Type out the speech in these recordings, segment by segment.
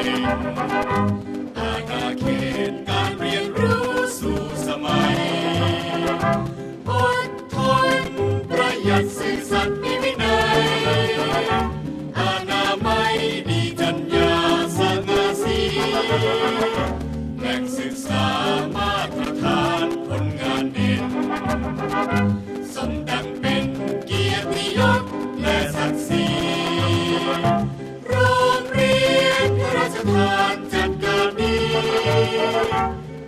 อาณาเขตการเรียนรู้สู่สมัย อดทนประหยัดซื่อสัตย์มีวินัยอาณาไม่ดีจัญญาสง่าสีแหล่งศึกษามาตรฐานผลงานเด่นสมดังเป็นเกียรติยศและศักดิ์ศรี ทานจัดการดี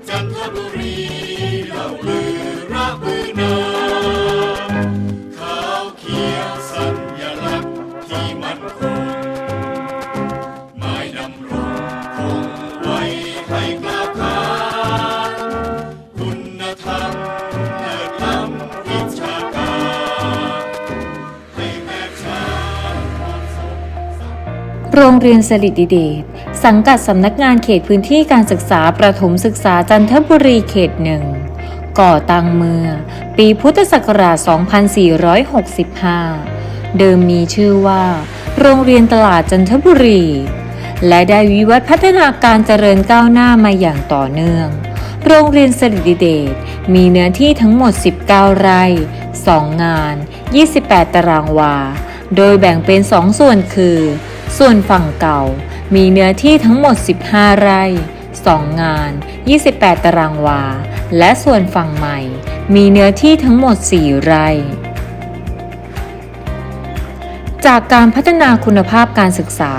จันทบุรีเล่าลือระบือนาขาวเขียวสัญลักษณ์ที่มันคงหมายดำรงคงไว้ให้กล้าขานคุณธรรมเลิศล้ำวิชาการให้แม่ชาติความสมสัมโรงเรียนสลิดดิเดช สังกัดสำนักงานเขตพื้นที่การศึกษาประถมศึกษาจันทบุรีเขตหนึ่งก่อตั้งเมื่อ ปีพุทธศักราช 2465 เดิมมีชื่อว่า โรงเรียนตลาดจันทบุรี และได้วิวัฒน์พัฒนาการเจริญก้าวหน้ามาอย่างต่อเนื่อง โรงเรียนสลิดดิเดชมีเนื้อที่ทั้งหมด 19 ไร่ 2 งาน 28 ตารางวา โดยแบ่งเป็น 2 ส่วนคือ ส่วนฝั่งเก่า มีเนื้อที่ทั้งหมด 15 ไร่ 2 งาน 28 ตารางวา และส่วนฝั่งใหม่ มีเนื้อที่ทั้งหมด 4 ไร่ จากการพัฒนาคุณภาพการศึกษา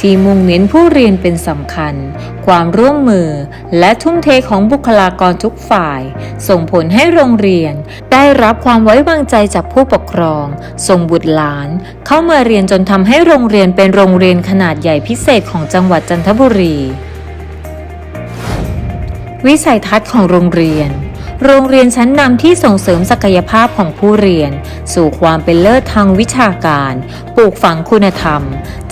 ที่มุ่งเน้นผู้เรียนเป็นสำคัญ ความร่วมมือและทุ่มเทของบุคลากรทุกฝ่าย ส่งผลให้โรงเรียน ได้รับความไว้วางใจจากผู้ปกครอง ส่งบุตรหลาน เข้ามาเรียนจนทำให้โรงเรียนเป็นโรงเรียนขนาดใหญ่พิเศษของจังหวัดจันทบุรี วิสัยทัศน์ของโรงเรียน โรงเรียนชั้นนำที่ส่งเสริมศักยภาพของผู้เรียน สู่ความเป็นเลิศทางวิชาการ ปลูกฝังคุณธรรม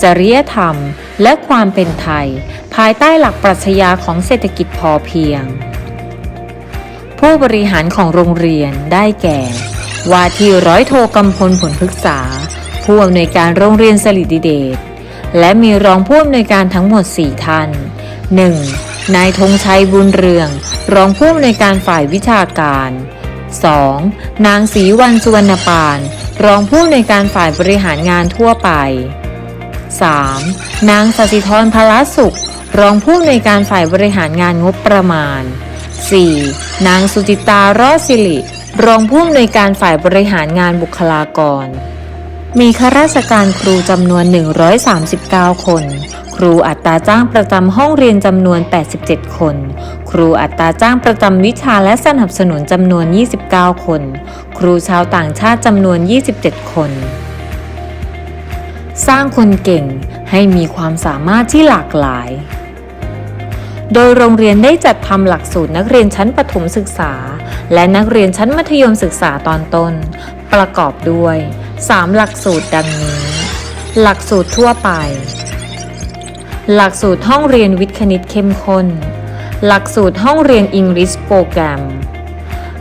จริยธรรม และความเป็นไทย ภายใต้หลักปรัชญาของเศรษฐกิจพอเพียง ผู้บริหารของโรงเรียนได้แก่ ว่าที่ร้อยโทกำพลผลพฤกษา ผู้อำนวยการโรงเรียนสลิดดิเดชและมีรองผู้อำนวยการทั้งหมด 4 ท่าน 1. นายธงชัยบุญเรือง รองผู้อำนวยการฝ่ายวิชาการ 2. นางศรีวันสุวรรณปาน รองผู้อำนวยการฝ่ายบริหารงานทั่วไป 3. นางสสิธรพลสุข รองผู้อำนวยการฝ่ายบริหารงานงบประมาณ 4. นางสุจิตารอดสิริ รองผู้อำนวยการฝ่ายบริหารงานบุคลากร มีข้าราชการครูจำนวน 139 คน ครูอัตราจ้างประจำห้องเรียนจำนวน 87 คน ครูอัตราจ้างประจำวิชาและสนับสนุนจำนวน 29 คน ครูชาวต่างชาติจำนวน 27 คน สร้างคนเก่งให้มีความสามารถที่หลากหลาย โดยโรงเรียนได้จัดทำหลักสูตรนักเรียนชั้นประถมศึกษา และนักเรียนชั้นมัธยมศึกษาตอนต้น ประกอบด้วย 3 หลักสูตรดังนี้ หลักสูตรทั่วไป หลักสูตรห้องเรียนวิทย์คณิตเข้มข้น หลักสูตรห้องเรียน English Program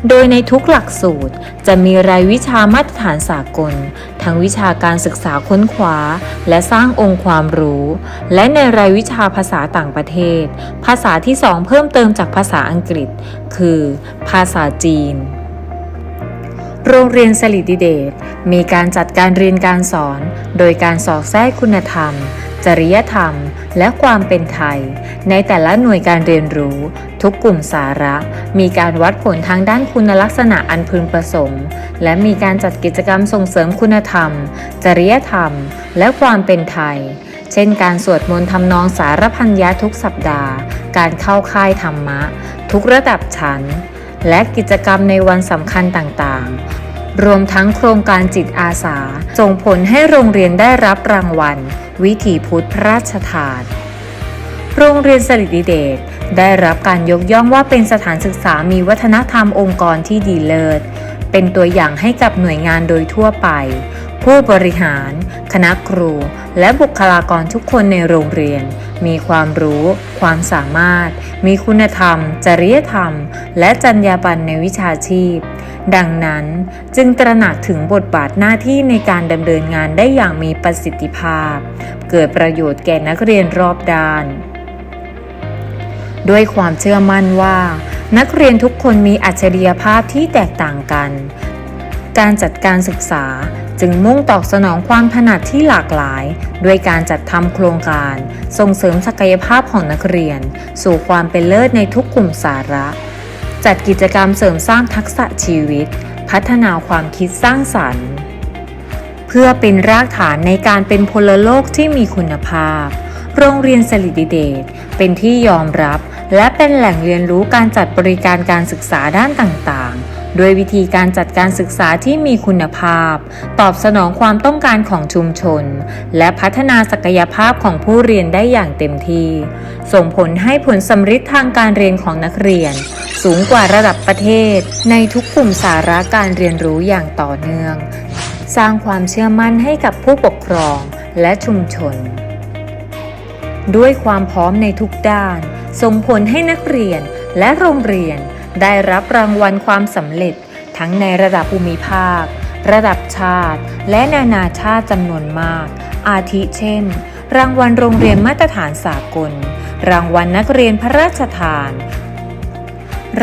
โดยในทุกหลักสูตรจะมีรายวิชามาตรฐานสากล ทั้งวิชาการศึกษาค้นคว้า และสร้างองค์ความรู้ และในรายวิชาภาษาต่างประเทศ ภาษาที่สองเพิ่มเติมจากภาษาอังกฤษ คือ ภาษาจีน โรงเรียนสลิดิเดชมีการจัดการเรียนการสอน โดยการสอดแทรกคุณธรรม จริยธรรม และความเป็นไทย ในแต่ละหน่วยการเรียนรู้ ทุกกลุ่มสาระ มีการวัดผลทางด้านคุณลักษณะอันพึงประสงค์ และมีการจัดกิจกรรมส่งเสริมคุณธรรม จริยธรรม และความเป็นไทย เช่น การสวดมนต์ทำนองสารพันยะทุกสัปดาห์ การเข้าค่ายธรรมะ ทุกระดับชั้น และกิจกรรมในวันสำคัญต่างๆ รวมทั้งโครงการจิตอาสาส่งผลให้โรงเรียนได้รับรางวัล วิถีพุทธพระราชทาน โรงเรียนสลิดดิเดชได้รับการยกย่องว่าเป็นสถานศึกษามีวัฒนธรรมองค์กรที่ดีเลิศ เป็นตัวอย่างให้กับหน่วยงานโดยทั่วไป ผู้บริหาร คณะครู และบุคลากรทุกคนในโรงเรียน มีความรู้ ความสามารถ มีคุณธรรม จริยธรรม และจรรยาบรรณในวิชาชีพ ดังนั้นจึงตระหนักถึงบทบาทหน้าที่ในการดำเนินงานได้อย่างมีประสิทธิภาพ เกิดประโยชน์แก่นักเรียนรอบด้าน ด้วยความเชื่อมั่นว่า นักเรียนทุกคนมีอัจฉริยภาพที่แตกต่างกัน การจัดการศึกษาจึงมุ่งตอบสนองความถนัดที่หลากหลาย ด้วยการจัดทำโครงการ ส่งเสริมศักยภาพของนักเรียน สู่ความเป็นเลิศในทุกกลุ่มสาระ จัดกิจกรรมเสริมสร้างทักษะชีวิต พัฒนาความคิดสร้างสรรค์ เพื่อเป็นรากฐานในการเป็นพลโลกที่มีคุณภาพ โรงเรียนสลิดิเดชเป็นที่ยอมรับ และเป็นแหล่งเรียนรู้การจัดบริการการศึกษาด้านต่างๆโดยวิธีการจัดการศึกษาที่มีคุณภาพ ตอบสนองความต้องการของชุมชน และพัฒนาศักยภาพของผู้เรียนได้อย่างเต็มที่ ส่งผลให้ผลสำฤทธิ์ทางการเรียนของนักเรียน สูงกว่าระดับประเทศ ในทุกกลุ่มสาระการเรียนรู้อย่างต่อเนื่อง สร้างความเชื่อมั่นให้กับผู้ปกครองและชุมชน ด้วยความพร้อมในทุกด้าน ส่งผลให้นักเรียนและโรงเรียนได้รับรางวัลความสำเร็จ ทั้งในระดับภูมิภาค ระดับชาติ และนานาชาติจำนวนมาก อาทิเช่น รางวัลโรงเรียนมาตรฐานสากล รางวัลนักเรียนพระราชทาน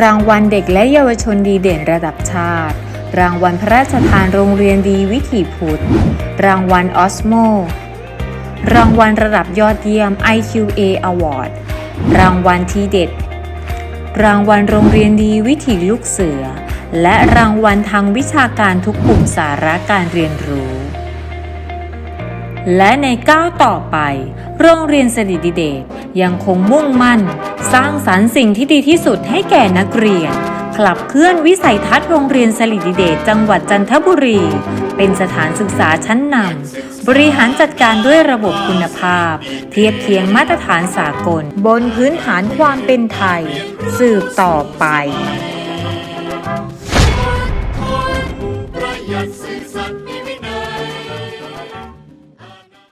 รางวัลเด็กและเยาวชนดีเด่นระดับชาติ รางวัลพระราชทานโรงเรียนดีวิถีพุทธ รางวัลออสโมรางวัลระดับยอดเยี่ยม IQA Award รางวัลทีเด็ด รางวัลโรงเรียนดีวิถีลูกเสือ และรางวัลทางวิชาการทุกกลุ่มสาระการเรียนรู้ และในก้าวต่อไป โรงเรียนสดิดิเดชยังคงมุ่งมั่น สร้างสรรค์สิ่งที่ดีที่สุดให้แก่นักเรียนขับเคลื่อนวิสัยทัศน์โรงเรียนสลิดิเดชจังหวัดจันทบุรี เป็นสถานศึกษาชั้นนำบริหารจัดการด้วยระบบคุณภาพ เทียบเคียงมาตรฐานสากล บนพื้นฐานความเป็นไทย สืบต่อไป